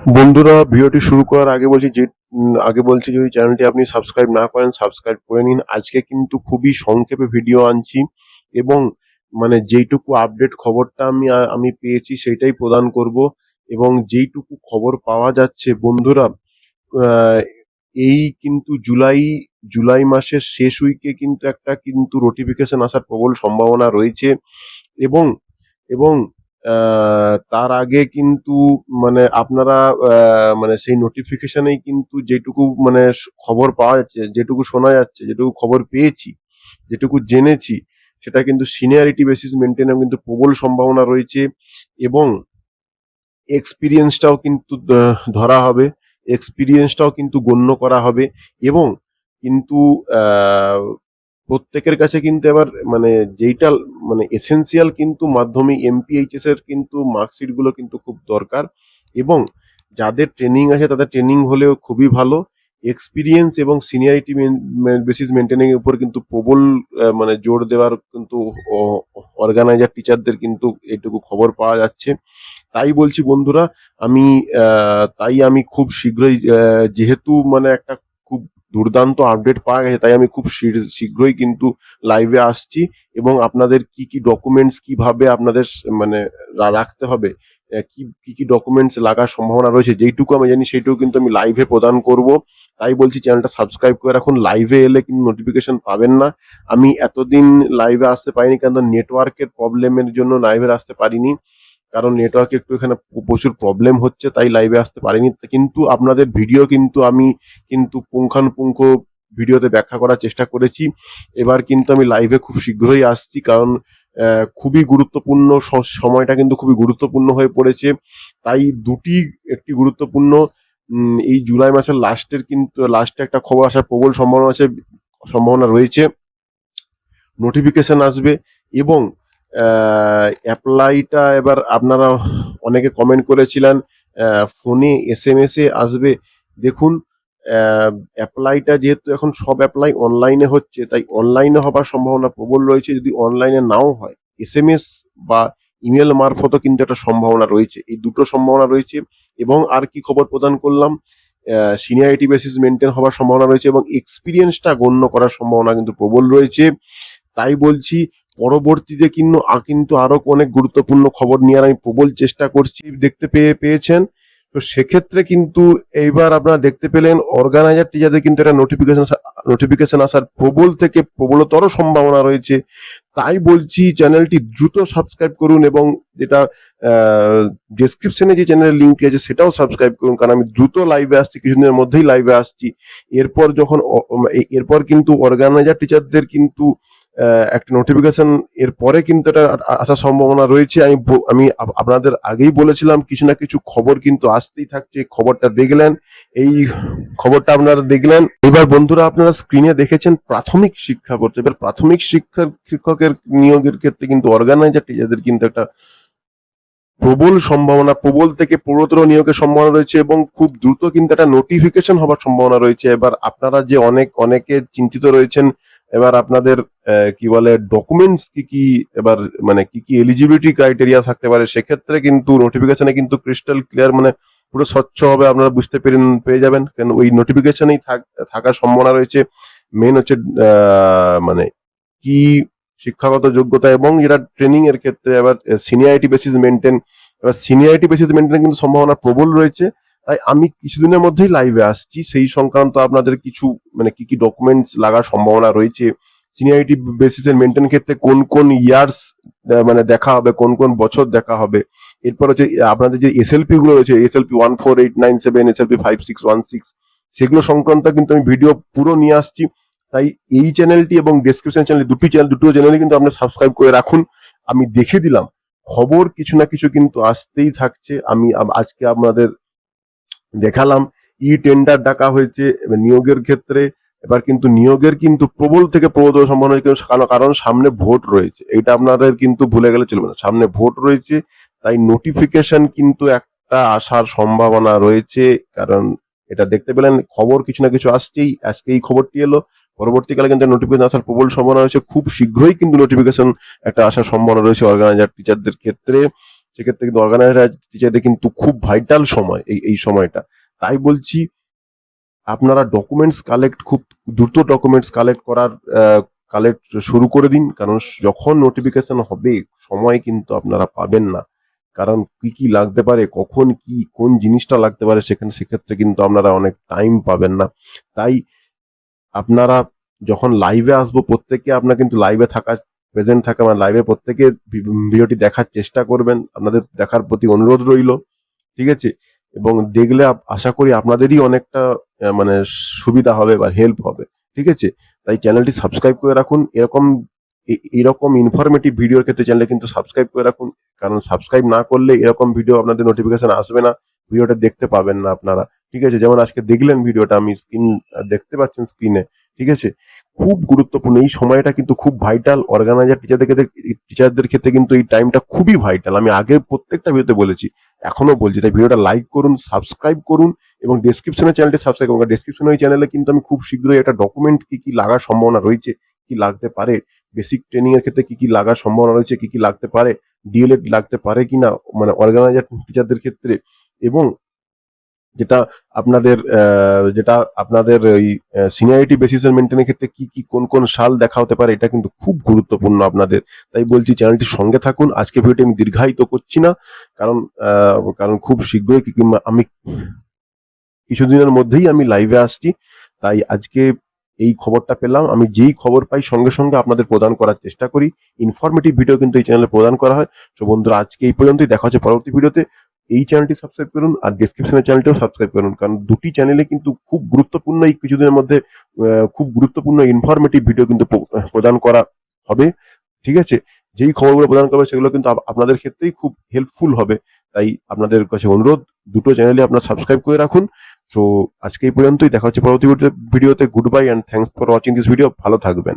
বন্ধুরা, ভিডিওটি শুরু করার আগে বলছি যে আগে বলছি যদি চ্যানেলটি আপনি সাবস্ক্রাইব না করেন সাবস্ক্রাইব করে নিন। আজকে কিন্তু খুবই সংক্ষেপে ভিডিও আনছি এবং মানে যেইটুকু আপডেট খবরটা আমি আমি পেয়েছি সেটাই প্রদান করব এবং যেইটুকু খবর পাওয়া যাচ্ছে, বন্ধুরা এই কিন্তু জুলাই জুলাই মাসের শেষ উইকে কিন্তু একটা কিন্তু নোটিফিকেশন আসার প্রবল সম্ভাবনা রয়েছে এবং এবং তার আগে কিন্তু মানে আপনারা মানে সেই নোটিফিকেশনেই কিন্তু যেটুকু মানে খবর পাওয়া যাচ্ছে, যেটুকু শোনা যাচ্ছে, যেটুকু খবর পেয়েছি, যেটুকু জেনেছি, সেটা কিন্তু সিনিয়রিটি বেসিস মেনটেনের কিন্তু প্রবল সম্ভাবনা রয়েছে এবং এক্সপিরিয়েন্সটাও কিন্তু ধরা হবে এক্সপিরিয়েন্সটাও কিন্তু গণ্য করা হবে এবং কিন্তু প্রত্যেকের কাছে কিন্তু এবার মানে যেইটা মানে এসেনশিয়াল কিন্তু মাধ্যমিক এমপিএইচএস এর কিন্তু মার্কশিটগুলো কিন্তু খুব দরকার এবং যাদের ট্রেনিং আছে তাদের ট্রেনিং হলেও খুবই ভালো। এক্সপিরিয়েন্স এবং সিনিয়রিটি বেসিস মেনটেনিং এর উপর কিন্তু প্রবল মানে জোর দেওয়ার কিন্তু অর্গানাইজার টিচারদের কিন্তু এইটুকু খবর পাওয়া যাচ্ছে। তাই বলছি বন্ধুরা, আমি তাই আমি খুব শীঘ্রই যেহেতু মানে একটা দুর্দান্ত আপডেট পাওয়া গেছে, তাই আমি খুব শীঘ্র- শীঘ্রই কিন্তু লাইভে আসছি এবং আপনাদের কি কি ডকুমেন্টস কীভাবে আপনাদের মানে রাখতে হবে কি কি কি ডকুমেন্টস লাগার সম্ভাবনা রয়েছে, যেইটুকু আমি জানি সেইটুকু কিন্তু আমি লাইভে প্রদান করব। তাই বলছি চ্যানেলটা সাবস্ক্রাইব করে রাখুন লাইভে এলে কিন্তু নোটিফিকেশন পাবেন না। আমি এতদিন লাইভে আসতে পারিনি কারণ নেটওয়ার্কের প্রবলেমের জন্য লাইভে আসতে পারিনি। কারণ নেটওয়ার্কে একটু এখানে প্রচুর প্রবলেম হচ্ছে, তাই লাইভে আসতে পারিনি। কিন্তু আপনাদের ভিডিও কিন্তু আমি কিন্তু পুঙ্খানুপুঙ্খ ভিডিওতে ব্যাখ্যা করার চেষ্টা করেছি। এবার কিন্তু আমি লাইভে খুব শীঘ্রই আসছি, কারণ খুবই গুরুত্বপূর্ণ সময়টা কিন্তু খুবই গুরুত্বপূর্ণ হয়ে পড়েছে। তাই দুটি একটি গুরুত্বপূর্ণ এই জুলাই মাসের লাস্টের কিন্তু লাস্টে একটা খবর আসার প্রবল সম্ভাবনা আছে, সম্ভাবনা রয়েছে। নোটিফিকেশন আসবে এবং অ্যাপ্লাইটা এবার আপনারা অনেকে কমেন্ট করেছিলেন ফোনে এস এম এস আসবে। দেখুন অ্যাপ্লাইটা যেহেতু এখন সব অ্যাপ্লাই অনলাইনে হচ্ছে, তাই অনলাইনে হবার সম্ভাবনা প্রবল রয়েছে। যদি অনলাইনে নাও হয় এস এম এস বা ইমেল মারফতও কিন্তু একটা সম্ভাবনা রয়েছে। এই দুটো সম্ভাবনা রয়েছে এবং আর কি খবর প্রদান করলাম সিনিয়রিটি বেসিস মেনটেন হওয়ার সম্ভাবনা রয়েছে এবং এক্সপিরিয়েন্সটা গণ্য করার সম্ভাবনা কিন্তু প্রবল রয়েছে। তাই বলছি পরবর্তীতে কিন্তু কিন্তু আরও অনেক গুরুত্বপূর্ণ খবর নিয়ে আমি প্রবল চেষ্টা করছি, দেখতে পেয়ে পেয়েছেন। তো সেক্ষেত্রে কিন্তু এইবার আপনারা দেখতে পেলেন অর্গানাইজার টিচারদের কিন্তু একটা নোটিফিকেশন নোটিফিকেশন আসার প্রবল থেকে প্রবলতর সম্ভাবনা রয়েছে, তাই বলছি চ্যানেলটি দ্রুত সাবস্ক্রাইব করুন এবং যেটা ডেসক্রিপশনে যে চ্যানেলের লিঙ্কটি আছে সেটাও সাবস্ক্রাইব করুন, কারণ আমি দ্রুত লাইভে আসছি, কিছুদিনের মধ্যেই লাইভে আসছি। এরপর যখন এরপর কিন্তু অর্গানাইজার টিচারদের কিন্তু একটা নোটিফিকেশন এর পরে কিন্তু এটা আসার সম্ভাবনা রয়েছে। আমি আমি আপ- আপনাদের আগেই বলেছিলাম, কিছু না কিছু খবর কিন্তু আসতেই থাকছে খবরটা দেখলেন, এই খবরটা আপনারা দেখলেন। এবার বন্ধুরা, আপনারা স্ক্রিনে দেখেছেন প্রাথমিক শিক্ষা করতে। এবার প্রাথমিক শিক্ষার শিক্ষকের নিয়োগের ক্ষেত্রে কিন্তু অর্গানাইজার টিচারদের কিন্তু একটা প্রবল সম্ভাবনা, প্রবল থেকে প্রবলতর নিয়োগের সম্ভাবনা রয়েছে এবং খুব দ্রুত কিন্তু একটা নোটিফিকেশন হবার সম্ভাবনা রয়েছে। এবার আপনারা যে অনেক, অনেকে চিন্তিত রয়েছেন এবার আপনাদের কি বলে ডকুমেন্টস কি কি, এবার মানে কি কি এলিজিবিলিটি ক্রাইটেরিয়া থাকতে পারে, সেক্ষেত্রে কিন্তু নোটিফিকেশনে কিন্তু ক্রিস্টাল ক্লিয়ার মানে পুরো স্বচ্ছ হবে, আপনারা বুঝতে পেরেন, পেয়ে যাবেন। কেন ওই নোটিফিকেশনেই থাকার সম্ভাবনা রয়েছে। মেন হচ্ছে মানে কি শিক্ষাগত যোগ্যতা এবং এরা ট্রেনিং এর ক্ষেত্রে এবার সিনিয়রিটি বেসিস মেনটেন এবার সিনিয়রিটি বেসিস মেনটেন কিন্তু সম্ভাবনা প্রবল রয়েছে। তাই আমি কিছুদিনের মধ্যেই লাইভে আসছি। সেই সংক্রান্ত আপনাদের কিছু মানে কি কি ডকুমেন্টস লাগার সম্ভাবনা রয়েছে? সিনিয়রিটি বেসিসের মেনটেন ক্ষেত্রে কোন কোন ইয়ার্স মানে দেখা হবে, কোন কোন বছর দেখা হবে? এরপর হচ্ছে, আপনাদের যে এসএলপি গুলো রয়েছে SLP one four eight nine seven SLP five six one six সেগুলো সংক্রান্ত কিন্তু আমি ভিডিও পুরো নিয়ে আসছি। তাই এই চ্যানেলটি এবং ডেসক্রিপশন চ্যানেল দুটি চ্যানেল দুটো চ্যানেলে কিন্তু আপনি সাবস্ক্রাইব করে রাখুন। আমি দেখে দিলাম। খবর কিছু না কিছু কিন্তু আসতেই থাকছে। আমি, আজকে আপনাদের দেখালাম। ই টেন্ডার ডাকা হয়েছে নিয়োগের ক্ষেত্রে, এবার কিন্তু নিয়োগের কিন্তু প্রবল থেকে প্রবল সম্ভাবনা কারণ সামনে ভোট রয়েছে। এটা আপনাদের কিন্তু ভুলে গেলে চলবে না। সামনে ভোট রয়েছে, তাই নোটিফিকেশন কিন্তু একটা আসার সম্ভাবনা রয়েছে, কারণ এটা দেখতে পেলেন, খবর কিছু না কিছু আসছেই আজকে এই খবরটি এলো। পরবর্তীকালে কিন্তু নোটিফিকেশন আসার প্রবল সম্ভাবনা রয়েছে, খুব শীঘ্রই কিন্তু নোটিফিকেশন একটা আসার সম্ভাবনা রয়েছে অর্গানাইজার টিচারদের ক্ষেত্রে। সেক্ষেত্রে কিন্তু অর্গানাইজার টিচারদের কিন্তু খুব ভাইটাল সময় এই এই সময়টা। তাই বলছি, আপনারা ডকুমেন্টস কালেক্ট খুব দ্রুত ডকুমেন্টস কালেক্ট করার কালেক্ট শুরু করে দিন। কারণ যখন নোটিফিকেশন হবে, সময় কিন্তু আপনারা পাবেন না। কারণ কি কি লাগতে পারে, কখন কি, কোন জিনিসটা লাগতে পারে সেখানে, সেক্ষেত্রে কিন্তু আপনারা অনেক টাইম পাবেন না। তাই আপনারা যখন লাইভে আসব, প্রত্যেককে আপনার কিন্তু লাইভে থাকা প্রেজেন্ট থাকা আমার লাইভে প্রত্যেকে ভিডিওটি দেখার চেষ্টা করবেন। আপনাদের দেখার প্রতি অনুরোধ রইল, ঠিক আছে? এবং দেখলে আশা করি আপনাদেরই অনেকটা মানে সুবিধা হবে বা হেল্প হবে, ঠিক আছে? তাই চ্যানেলটি সাবস্ক্রাইব করে রাখুন। এরকম এরকম ইনফরমেটিভ ভিডিওর ক্ষেত্রে চ্যানেলে কিন্তু সাবস্ক্রাইব করে রাখুন। কারণ সাবস্ক্রাইব না করলে এরকম ভিডিও আপনাদের নোটিফিকেশন আসবে না। ভিডিওটা দেখতে পাবেন না আপনারা, ঠিক আছে? যেমন আজকে দেখলেন ভিডিওটা আমি স্ক্রিন দেখতে পাচ্ছেন স্ক্রিনে ঠিক আছে? খুব গুরুত্বপূর্ণ। এই সময়টা কিন্তু খুব ভাইটাল অর্গানাইজার টিচারদের ক্ষেত্রে টিচারদের ক্ষেত্রে কিন্তু এই টাইমটা খুবই ভাইটাল আমি আগে প্রত্যেকটা ভিডিওতে বলেছি এখনও বলছি। তাই ভিডিওটা লাইক করুন সাবস্ক্রাইব করুন এবং ডেসক্রিপশনে চ্যানেলটি সাবস্ক্রাইব করুন। ডেসক্রিপশনে ওই চ্যানেলে কিন্তু আমি খুব শীঘ্রই একটা ডকুমেন্ট কি কি লাগার সম্ভাবনা রয়েছে, কি লাগতে পারে বেসিক ট্রেনিং এর ক্ষেত্রে কি কি লাগার সম্ভাবনা রয়েছে, কি কি লাগতে পারে ডিএলএড লাগতে পারে কিনা মানে অর্গানাইজার টিচারদের ক্ষেত্রে এবং যেটা আপনাদের যেটা আপনাদের ওই সিনিয়রিটি বেসিসের মেনটেনের ক্ষেত্রে কি কি, কোন কোন সাল দেখা হতে পারে, এটা কিন্তু খুব গুরুত্বপূর্ণ আপনাদের। তাই বলছি চ্যানেলটির সঙ্গে থাকুন। আজকে ভিডিওটি আমি দীর্ঘায়িত করছি না, কারণ কারণ খুব শীঘ্রই কিংবা আমি কিছুদিনের মধ্যেই আমি লাইভে আসছি। তাই আজকে এই খবরটা পেলাম। আমি যেই খবর পাই, সঙ্গে সঙ্গে আপনাদের প্রদান করার চেষ্টা করি। ইনফরমেটিভ ভিডিও কিন্তু এই চ্যানেলে প্রদান করা হয়। তো বন্ধুরা, আজকে এই পর্যন্তই। দেখা হচ্ছে পরবর্তী ভিডিওতে এই চ্যানেলটি সাবস্ক্রাইব করুন আর ডিসক্রিপশনের চ্যানেলটিও সাবস্ক্রাইব করুন। কারণ দুটি চ্যানেলে কিন্তু খুব গুরুত্বপূর্ণ এই কিছুদিনের মধ্যে খুব গুরুত্বপূর্ণ ইনফরমেটিভ ভিডিও কিন্তু প্রদান করা হবে। ঠিক আছে? যেই খবরগুলো প্রদান করবে সেগুলো কিন্তু আপনাদের ক্ষেত্রেই খুব হেল্পফুল হবে। তাই আপনাদের কাছে অনুরোধ, দুটো চ্যানেলে আপনারা সাবস্ক্রাইব করে রাখুন। তো আজকে এই পর্যন্তই। দেখা হচ্ছে পরবর্তী ভিডিওতে good bye and thanks for watching this video ভালো থাকবেন।